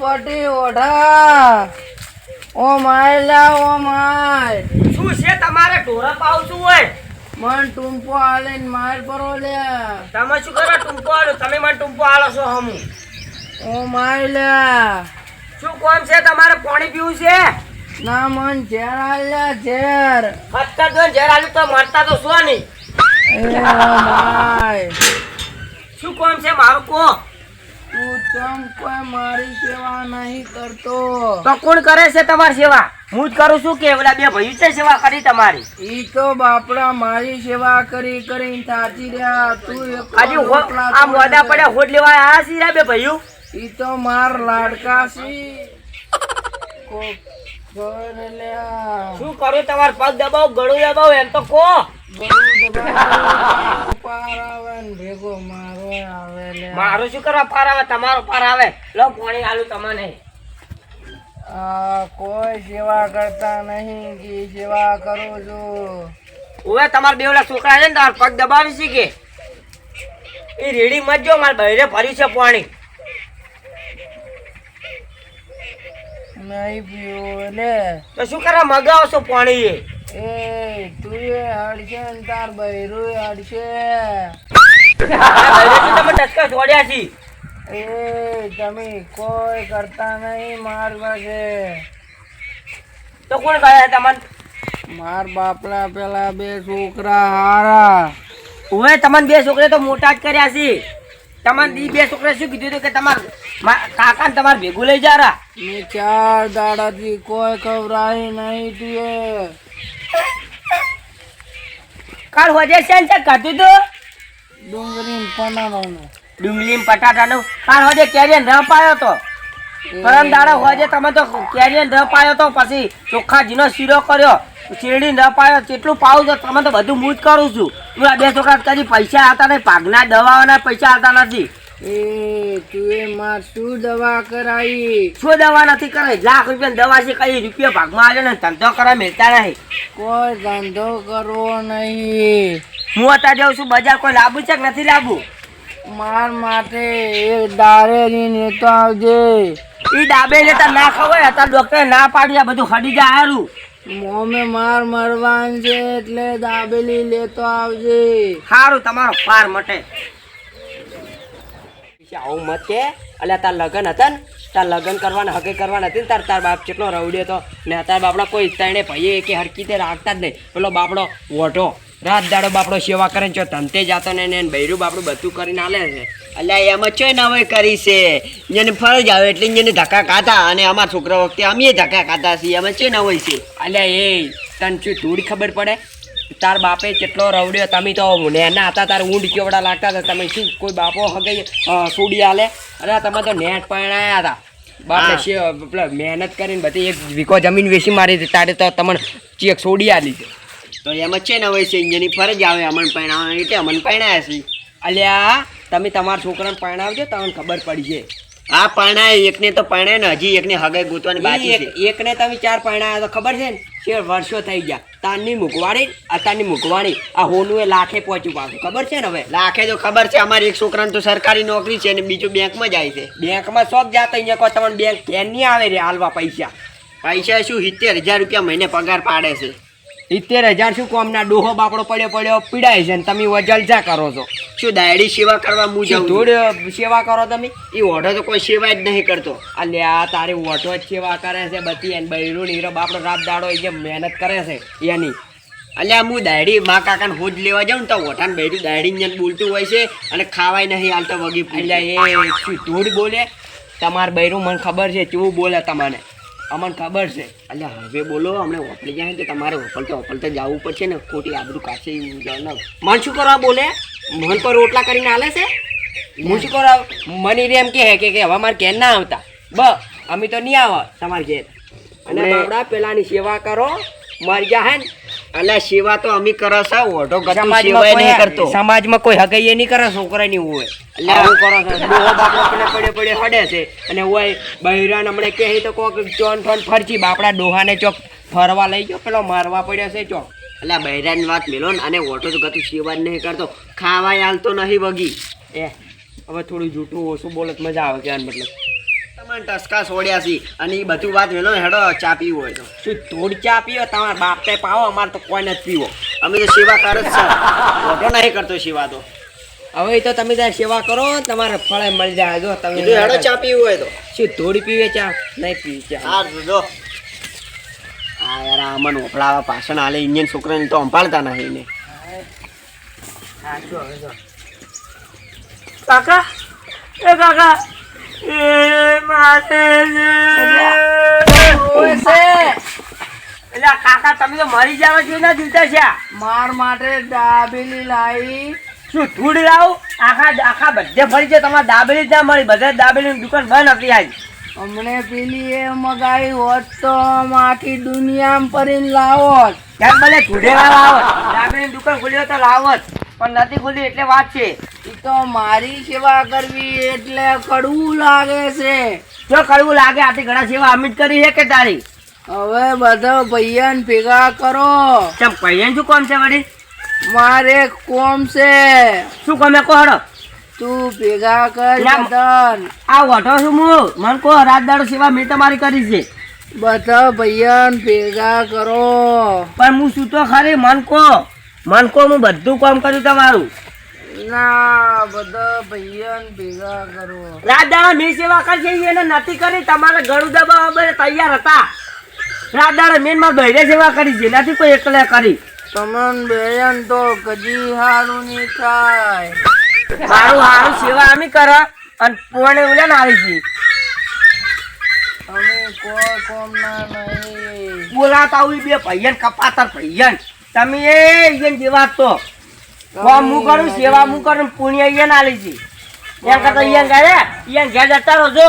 બટી ઓઢા. Oh my લા ઓ my. શું છે તમારે ઢોરા પાવતું હોય? મન ટૂંપો આલીન માર પરો લે. તમે શું કરો? ટુંપો આલો. તમે મને ટુંપો આલો છો હમ. ઓ માય લ્યા શું કોમ છે તમારે? પાણી પીવું છે? ના મન ઝેર આલ્યા ઝેર. ખતર દો ઝેર આલુ તો મરતા તો શું નહીં. Oh my. શું કોમ છે મારું? કો તું કોઈ મારી સેવા નહીં કરતો. તો કોણ કરે છે તમારી સેવા? હું જ કરું છું કે ઓલા બે ભાઈ છે સેવા કરી તમારી? ઈ તો બાપડા મારી સેવા કરી કરીને થાકી રહ્યા. તું આજે આ મોડા પડ્યા હોટ લેવા આ સી બે ભાઈઓ? ઈ તો માર લાડકા સી શું કરું તમાર? પગ દબાવ ગળું દબાવ એમ તો કો ગળું દબાવી પાર આવે ને ભેગો મારો આવે લ્યા મારું શું કરવા પાર આવે? તમારો પાર આવે. લો પાણી આલુ તમને. કોઈ સેવા કરતા નહીં કે સેવા કરું છું. ઓવે તમાર બેવલા છોકરા છે ને તમાર પગ દબાવી છે કે? એ રેડી મત જો માર બહેરે ભર્યું છે પાણી. નહીં પીવું લે તો શું કરવા મગાવો છો પાણી એ તું એ હડશે ને તાર બહેરું હડશે. તમે ટચકા છોડ્યા છી. એ તમે કોઈ કરતા નહીં માર પાસે. તો કોણ કહે તમને? માર બાપલા પેલા બે છોકરા હારા. ઓવે તમને બે છોકરા તો મોટા જ કર્યા છે. તમને દી બે છોકરા શું કીધું હતું કે તમાર મા- કાકાને તમારે ભેગું લઈ જારા? મે ચાર દાડાથી કોઈ ખવરાઈ નહીં તું કાલ હોજે છે ને કાઢું તું? ડુંગળી પનાવાનું ડુંગળી ને બટાટાનું. કાલ હોજે કેરીયન ન પાયો તો. પરમ દાડો હોજે તમે તો કેરીયન ન પાયો તો. પછી ચોખ્ખા જીનો શીરો કર્યો. શેરડી ન પાયો કેટલું પાવું તો તમે તો બધું હું જ કરું છું. હું આ બે છોકરા કદી પૈસા હતા નહીં. પાગના દવાઓના પૈસા હતા નથી. એ તું એ માર શું દવા કરાઈ શું દવા નથી કરે લાખ રૂપિયા દવા છે. કઈ રૂપિયા ભાગમાં આવ્યો ને? ધંધો કરવા મેળતા નહીં. કોઈ ધંધો કરવો નહીં. હું અત્યારે જાઉં છું બજાર કોઈ લાવવું છે કે નથી લાવવું માર માટે એક દારેની નેતો આવજે. એ ડાબે લેતા ના ખવાય અત્યારે ડોક્ટરે ના પાડી આ બધું હડી જાય હારું. મોમે માર મરવાન છે એટલે દાબેલી લેતો આવજે. સારું તમારો પાર મટે. આવું મત કે અલ્યા તાર લગન હતા ને તાર લગન કરવાના હકે કરવાના હતી ને તાર તાર બાપ કેટલો રવડ્યો હતો. ને તાર બાપડા કોઈ તણે ભાઈએ કે હરકી તે રાખતા જ નહીં. પેલો બાપડો વોટો રાત દાડો બાપડો સેવા કરે છો તંતે જાતો ને એને બૈરું બાપડું બધું કરીને આલે છે. અલ્યા એમાં ચોય નવે કરી છે. જેને ફરજ આવે એટલે જેને ધક્કા ખાતા અને અમારા છોકરા વખતે અમે ધક્કા ખાતા છીએ. એમાં ચોય નવાઈ છે. અલ્યા એ તને શું થોડી ખબર પડે? તાર બાપે કેટલો રવડ્યો. તમે તો નેના હતા તાર ઊંડ કેવડા લાગતા હતા. તમે શું કોઈ બાપો હગઈ સોડી આલે? અરે તમે તો નેટ પરણાયા હતા. બાપે મહેનત કરીને બધી એક વીકો જમીન વેચી મારી તારે તો તમને ચેક છોડી આલી છે. તો એમાં છે ને હવે છે જેની ફરજ આવે અમન પરણાવવાની એટલે અમન પરણાયા છે. અલ્યા તમે તમારા છોકરાને પરણાવજો તમને ખબર પડી છે આ પરણાય એકને તો પરણાય ને હજી એકને હગે ગોતવાની બાકી છે. એક- એકને તમે ચાર પરણાયા તો ખબર છે ને? કે વર્ષો થઈ ગયા. તારની મૂકવાણી અત્યારની મૂકવાણી આ હોનું એ લાખે પહોંચ્યું પાછું. ખબર છે ને હવે? લાખે તો ખબર છે. અમારી એક છોકરાને તો સરકારી નોકરી છે અને બીજું બેંકમાં જાય છે. બેંકમાં શોખ જાતો અહીંયા કહો તમને બેંક ધ્યાન નહીં આવે રે હાલવા પૈસા. પૈસા શું સિત્તેર હજાર રૂપિયા મહિને પગાર પાડે છે. સિત્તેર હજાર શું કોમના ડોહો બાપડો પડ્યો પડ્યો પીડાય છે ને તમે વજલજા કરો છો? શું દાયડી સેવા કરવા હું જાઉં ધૂળ સેવા કરો તમે? એ ઓઢો તો કોઈ સેવા જ નહીં કરતો. અલ્યા તારે ઓઢો જ સેવા કરે છે બધી એને બૈરું નીરો બાપડો રાત દાડો એ જે મહેનત કરે છે એની. અલ્યા હું દાયડી મા કાકાને હોજ લેવા જાઉં ને તો ઓઠાને બૈરું દાયડી ને બોલતું હોય છે અને ખાવાય નહીં હાલતો વગી એટલે એ શું ધૂળ બોલે? તમાર બૈરું મને ખબર છે કેવું બોલે તમને અમને ખબર છે. અલ્યા હવે બોલો અમને હોટલે જાય તો તમારે હોટલતા હોટલતા જવું પડશે ને. ખોટી આબરૂ કાશે મન શું કરવા બોલે? મન પર રોટલા કરીને હાલે છે. હું શું કરવા? મને રે એમ કે કે કે હવે મારે ઘેર ના આવતા. બ અમે તો નહીં આવો તમારે ઘેર. અને બાબડા પેલાની સેવા કરો. મરી જા હે ને અલ્યા સેવા તો અમે કરો છો ઓઢો ગતું સેવા નહીં કરતો. સમાજમાં કોઈ હગાઈ નહીં કરે છોકરા ની હોય. એટલે. આવું કરો છો. ડોહો બાપડો પડે પડે હડે છે. અને હોય બૈરાન હમણે કહે તો કોક ચોન ફોન ફરજી બાપડા ડોહાને ચોક ફરવા લઈ ગયો પેલો મારવા પડ્યો છે ચોક. એટલે બૈરાની વાત મેલો ને અને ઓટો તો ગતું સેવા નહીં કરતો. ખાવાય હાલતો નહીં વગી. એ હવે થોડું જૂઠું ઓછું બોલત મજા આવે કે મતલબ. મને ટસકા છોડ્યા છે. અને એ બધું વાત વેલો હેડો ચા પીવો હોય તો. શું ધૂળ ચા પીવો? તમારા બાપે પાવો અમારે તો કોઈ નથી પીવો. અમે તો સેવા કરે જ છે. ખોટો નહીં કરતો સેવા તો. હવે તો તમે ત્યાં સેવા કરો તમારે ફળે મળી જાય. જો તમે હેડો ચા પીવું હોય તો. શું ધૂળ પીવે ચા? નહીં પીવી ચા. હા જો હા યાર આમાં મને ઓફળાવા પાછળ હાલે ઇન્ડિયન છોકરાને તો અંપાળતા નહીં ને કાકા એ કાકા એ એટલે કાકા તમે તો મરી જાવ છો ના જીવતા છે માર માટે દાબેલી લાવી શું ધૂળ લાવું? આખા આખા બધે ફરી છે તમારે દાબેલી જ ના મળી. બધા દાબેલીની દુકાન બંધ હતી આવી અમને પેલી એ મગાઈ હોત તો આખી દુનિયામાં લાવો લાવોત. ક્યાંક ભલે લાવત? દાબેલીની દુકાન ખુલી હોય તો લાવત. પણ નથી ખુલી એટલે વાત છે. એ તો મારી સેવા કરવી એટલે કડવું લાગે છે. જો કડવું લાગે આથી ઘણા સેવા અમિત કરી છે કે તારી? હવે બધા ભૈયાન ભેગા કરો. ચમ ભૈયાન શું કોમ છે વળી? મારે કોમ છે. શું કોમે કોડો તું ભેગા કર લા- આ વઢો છું હું. મન કો રાત દાડો સેવા મેં તમારી કરી છે. બધા ભૈયાન ભેગા કરો. પણ હું શું તો ખરી? મન કો મન કો હું બધું કામ કર્યું તમારું. ના બધા ભૈયાને ભેગા કરો. દાડા મેં સેવા કરી એને નથી કરી તમારે ગળું દબાવવા તૈયાર હતા. રાત દાડા મેં મારા સેવા કરી છે નથી કોઈ એકલે કરી. તમન બેન તો કદી હારું નહીં થાય. સારું હારું સેવા અમે કરે. અને પોણે ઉલે આવી છે. અમે કોઈ કોમ ના નહીં. બોલાતા હોય બે ભૈયન કપાતર ભૈયન તમે એ ઈયન જેવા તો કોમ હું કરું સેવા હું કરું પુણ્ય ઈયન આલી છે. એમ કરતા ઈયન ઘરે ઈયન ઘેર જતા રહો જો.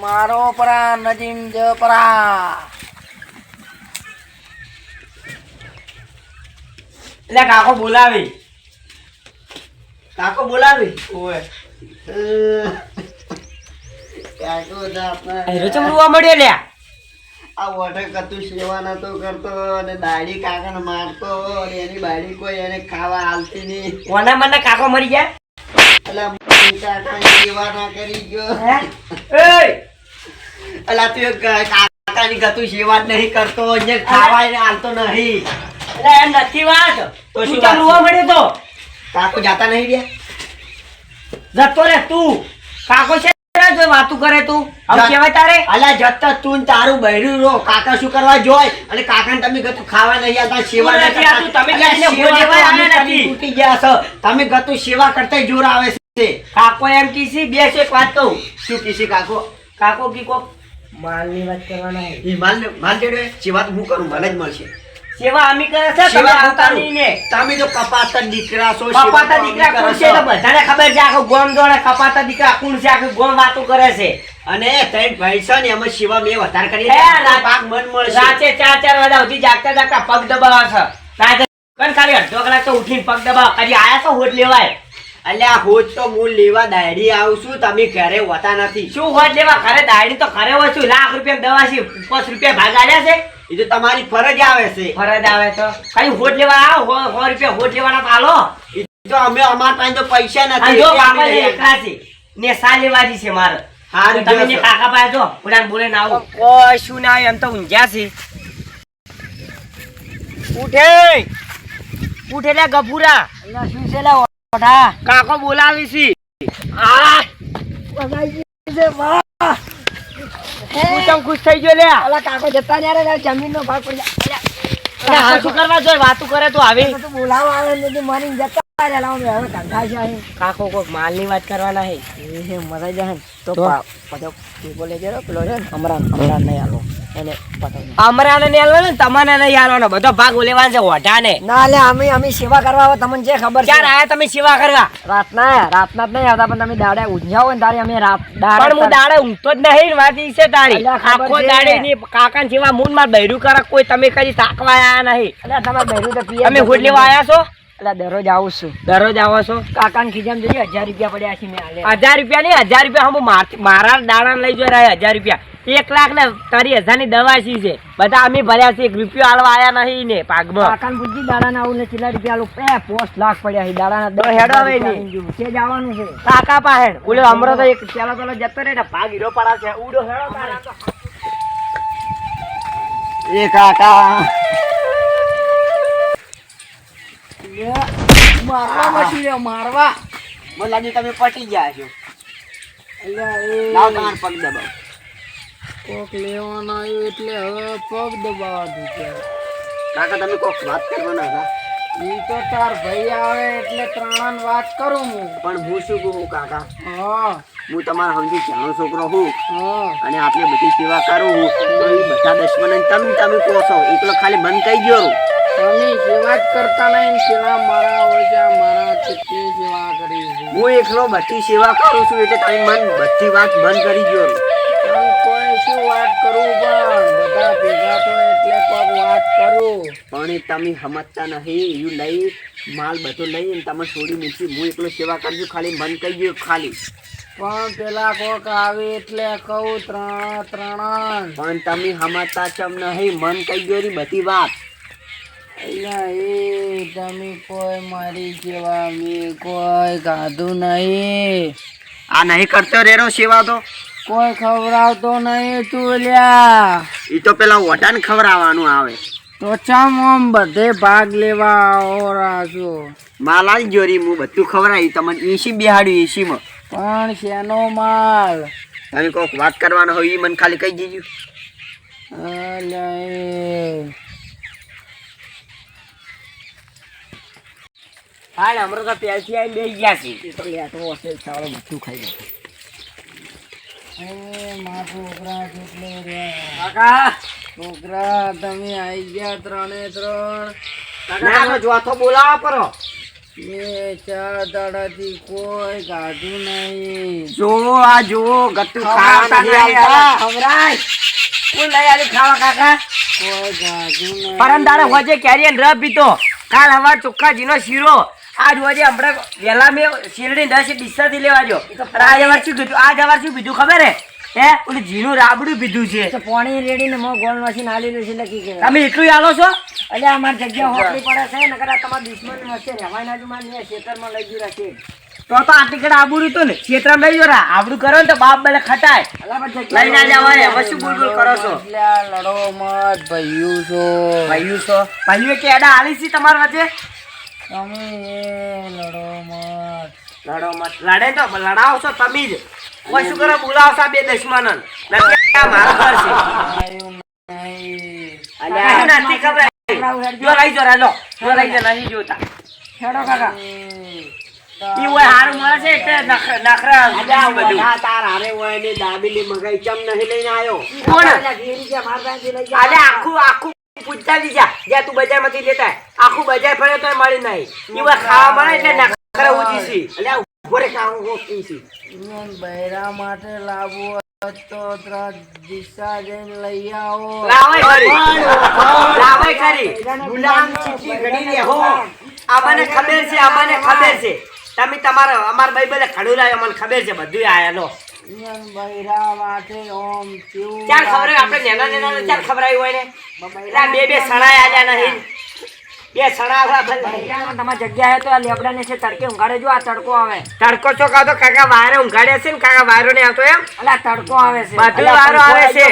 મારો પરા નજીમ જ પરા. એટલે કાકો બોલાવી. કાકો બોલાવી. ઓય. કાકો તો આપણે રોચમ ચમ રૂવા મળ્યો લ્યા. આ વોટર કતું સેવા નતો કરતો અને દાઢી કાકાને મારતો અને એની બાડી કોઈ એને ખાવા આલતી નહીં. કોના મને કાકો મરી ગયા? એટલે કાકા સેવા ના કરી ગયો. અલા તું કાકાની ગતું સેવા જ નહીં કરતો જે ખાવા એને આલતો નહીં. એટલે એમ નથી વાત. તો શું ચાલુ મળ્યો તો. કાકો જાતા નહીં રહ્યા? જતો રે તું. કાકો છે ને જો વાતું કરે તું. હવે કહેવાય તારે? અલા જતા તું તારું બૈરું રો કાકા શું કરવા જોય? અને કાકાને તમે ગતું ખાવા નહીં આવતા સેવા નથી આવતું, તમે નથી. તૂટી ગયા છો. તમે ગતું સેવા કરતા જોર આવે છે. કાકો એમ કીસી બે છે એક વાત કહું. શું કીસી કાકો? કાકો કી કો માલની વાત કરવાના એ માલ માલ જેડે સેવા તો હું કરું મને જ મળશે. સેવા આમી કરે છે તમે સેવા હું આવતા કરું. નહીં ને તમે તો કપાતા દીકરા છો કપાતા દીકરા કોણ છે? તો બધાને ખબર છે આખો ગોમ જોડે કપાતા દીકરા કોણ છે આખો ગોમ વાતો કરે છે. અને તૈન ભાઈ છે ને એમાં સેવા મે વધાર કરી હે, રાત- મન મળશે. રાતે ચાર ચાર વાગ્યા સુધી જાગતા જાગતા પગ દબાવા છે. રાતે કણ ખાલી અડધો કલાક તો ઉઠીને પગ દબાવ. કરી આયા તો હોટ લેવાય? અલ્યા હોજ તો હું લેવા દાયડી આવું છું તમે ઘરે હોતા નથી. શું હોટ લેવા? ઘરે દાયડી તો ઘરે હોય છું લાખ રૂપિયા દવા છે પાંચ રૂપિયા ભાગ આલ્યા છે? એ તો તમારી ફરજ આવે છે. ફરજ આવે તો? કઈ હોટ લેવા આવો? સો રૂપિયા હોટ લેવાના પાલો આલો. તો અમે અમાર પાસે તો પૈસા નથી. જો બાપા ને એકલા છે ને સા લેવાની છે મારે. હારું તમે ને કાકા પાસે જો પુરાણ બોલે ના આવું. કોઈ શું ના એમ તો ઊંઘ્યા છે. ઉઠે. ઉઠે લે ગભુરા. શું છે લે ઓઢા? કાકો બોલાવી છે. આ! તું તમ ખુશ થઈ ગયો લે અલા કાકો જતા ન્યારે જમીન નો ભાગ પડી જાય શું કરવા જોઈએ વાતું કરે તું આવી. બોલાવા આવે ને મારી જતા કાકો કોક માલની વાત કરવાના હે. એ હે જાય તો તો? પા- બધો જરો પેલો છે અમરાન. અમરાન નહીં આલો. એને પતાવી નહીં હાલવાનો ને નહીં હાલવાનો બધો ભાગ લેવાનો છે ઓઢાને. ના લે અમે અમે સેવા કરવા આવે તમને જે ખબર ચાર આયા તમે સેવા કરવા? રાતના રાતના જ નહીં આવતા પણ તમે દાડે ઊંઝા ને તારે અમે રાત પણ હું દાડે ઊંઘતો જ નહીં વાત ઈ છે તારી. આખો દાડે ની કાકા જેવા મૂનમાં બૈરું કરે કોઈ તમે કદી તાકવા આયા નહીં. એટલે તમારે બહેરું તો પીએ તમે લેવા આયા છો? એટલે દરરોજ આવું છું. દરરોજ આવો છો? કાકાને ખીજામ જોઈએ હજાર રૂપિયા પડ્યા છે મેં હજાર રૂપિયા નહીં હજાર રૂપિયા હું મારા દાણા લઈ જોઈ રહ્યા હજાર રૂપિયા. એક લાખ ને તારી હજારની દવા સી છે. બધા અમે ભર્યા છે એક રૂપિયો આલવા આયા નહીં ને પાગમાં કાકાને પૂછી દાડાના આવું ને કેટલા રૂપિયા આલું. પે પોસ્ટ લાખ પડ્યા છે દાડાના ના દસ હેડો આવે નહીં. લઈને જવાનું છે. કાકા પાહેડ ઓલે હમણાં તો એક પેલા પેલો જતો રે ને ભાગ હીરો પડાવશે ઉડો હેડો તારા. એ કાકા. મારવા મશી રહ્યો મારવા. મને લાગ્યું તમે પટી ગયા છો. લાવ તમાર પગ દબાવ. કોક લેવાનો આવ્યો એટલે હવે પગ દબાવવા દીધો. કાકા તમે કોક વાત કરવાના હતા? ઈ તો તાર ભાઈ આવે એટલે ત્રણન વાત કરું હું. પણ હું શું કહું કાકા? હા. હું તમારા સમજી ચાનો છોકરો હું. અને આપણે બધી સેવા કરું હું. તો એ બધા દુશ્મન તમે તમે કહો છો. એકલો ખાલી મન કહી ગયો. તમે સેવા જ કરતા નહીં સેવા મારા ઓછા મારા કેટલી સેવા કરી હું એકલો બધી સેવા કરું છું એટલે તમે મન બધી વાત બંધ કરી ગયો પણ કોઈ શું વાત કરું પણ બધા ભેગા તો એટલે કોક વાત કરું. પણ તમે સમજતા નહીં એવું લઈ માલ બધો લઈ અને તમે છોડી મૂકી હું એકલો સેવા કરજો ખાલી મન કહી ગયો ખાલી. પણ પેલા કોક આવે એટલે કહું ત્રણ ત્રણ પણ તમે સમજતા ચમ નહીં મન કહી ગયો બધી વાત. એ તમે કોઈ મારી સેવા મેં કોઈ ગાધું નહીં. આ નહીં કરતો રેરો સેવા તો? કોઈ ખવડાવતો નહીં તું લ્યા એ તો પેલા ઓટાને ખવડાવવાનું આવે. તો ચમ આમ બધે ભાગ લેવા આવો રાજો? માલ આવી ગયો રી હું બધું ખવડાવી તમને એસી બિહાડ્યું એસીમાં પણ શેનો માલ? તમે કોઈક વાત કરવાનો હોય એ મને ખાલી કહી દીધું અલ્યા હાલ હમણાં તો પેલથી આવીને બેસી ગયા છે તો લેટો હશે સારો બધું ખાઈ જાય મા છોકરા કેટલે રહ્યા કાકા? છોકરા તમે આવી ગયા ત્રણે ત્રણ. ના તો બોલાવો પરો. બે ચાર દાડાથી કોઈ ગાધું નહીં. જો આ જો ગટ્ટુ ખાવા નથી આવતા. ખવરાય કોણ લઈ આવી ખાવા કાકા? કોઈ ગાધું નહીં. પરમ દાડે હોજે કેરીયન રબ પીતો કાલ હવાર ચોખ્ખાજીનો શીરો. આજ હોજે હમણાં વહેલા મેં શેરડી દસ ડિસ્સાથી લેવા જો આ જવાર શું કીધું? આ જવાર શું પીધું ખબર હે? હે? ઓલું જીનું રાબડું પીધું છે. તો પાણી રેડીને મો ગોળ નાખી નાલી છે લખી કે તમે એટલું આલો છો? એટલે અમાર જગ્યા હોકડી પડે છે નકર આ તમારા દુશ્મન હશે. રહેવાય ના જુમાન ને ખેતરમાં લઈ ગયું રાખે તો તો આટલી કડે આબુ રીતો ને ક્ષેત્રમાં લઈ જો રા. આબડું કરો ને તો બાપ બલે ખટાય. લઈ ના જવાય. હવે શું બોલ બોલ કરો છો? લડો મત ભાઈયું છો. ભાઈયું છો. ભાઈયું કે એડા આલી છે તમારા વચ્ચે તમે લડો મત. લડો મત. લડે તો લડાવો છો તમે જ. કોઈ શું કરો? બોલાવો છો બે દુશ્મનન નથી આ મારો ઘર છે. આયું નહીં અલ્યા નથી ખબર? જો લઈ જો રાલો જો લઈ જો નથી જોતા. હેડો કાકા. ઈ ઓય હારું મળે છે એટલે નખ- નખરા અલ્યા બધું. બધા તાર હારે હોય ને દાબેલી મગાઈ ચમ નહીં લઈને આવ્યો કોણ? લઈ અલે આખું આખું પૂછતા જ. જા જ્યાં તું બજારમાંથી લેતા આખું બજાર ફરે તો મળી નહીં. ઈ ખાવા મળે એટલે નખરા ઉજી છે. એટલે ઊભો ખાવું ગોતી બૈરા માટે લાવવું તો દિશા જઈને લઈ આવો. લાવે ખરી લાવે ખરી ગુલામ ચીઠી ઘડી લે હો. આપણને ખબર છે આપણને ખબર છે. તમે તમારા અમાર ભાઈ બધા ખડું લાવ્યો મને ખબર છે બધું આયા લો. બૈરા માટે ઓમ કેવું ખબર આપણે નેના નેના ચાર ખબર આવી હોય ને? બે બે સણાય આલ્યા નહીં. બે સણા આલ્યા ભલે બૈરામાં જગ્યા તો આ લેબડાને છે તડકે ઊંઘાડે જો આ તડકો આવે. તડકો છો કાં તો કાકા વાયરે ઊંઘાડ્યા છે ને કાકા વાયરો ને આવતો એમ? અલા તડકો આવે છે. બધું વારો આવે છે.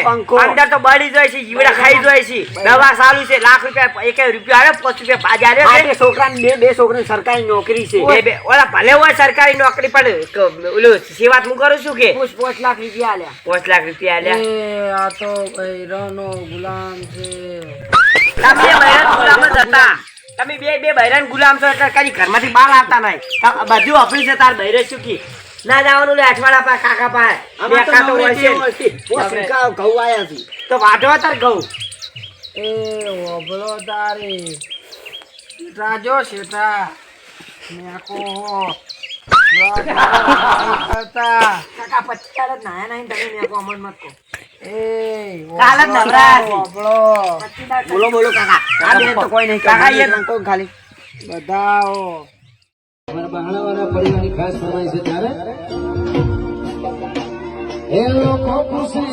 અંદર તો બળી જાય છે જીવડા ખાઈ જાય. છે. દવા સારું છે લાખ રૂપિયા એક રૂપિયા આવે પાંચ રૂપિયા પાજ આ આવ્યો બે છોકરાને બે બે છોકરાને સરકારી નોકરી છે. બે બે ઓલા ભલે હોય સરકારી નોકરી પણ ઓલું સેવા હું કરું છું કે? પાંચ લાખ રૂપિયા આલ્યા. પાંચ લાખ રૂપિયા આલ્યા. આ તો ગુલામ છે. તમે બૈરાન ગુલામ જ હતા. તમે બે બે બૈરાન ગુલામ છો એટલે કદી ઘરમાંથી બહાર આવતા નહીં. બધું અફરી છે તાર બૈરે ચૂકી ના જવાનું લે અઠવાડા પા કાકા પા બે આમાં તો કાકા હોય છે. ઘઉં આયા છે. તો વાઢવા તાર ઘઉં. એ ઓબલો તારી. રાજો શેઠા. મેકો હો કાકા પચાસ નાયા નહીં તમે મેં અમન મત કહો. બોલો બોલો કાકા. આ તો કોઈ નહીં. કાકા, કાકા એ- એ ખાલી. બધા અમારા બહાણાવાળા પરિવારની ખાસ ફરમાઈ છે ત્યારે એ લોકો ખુશી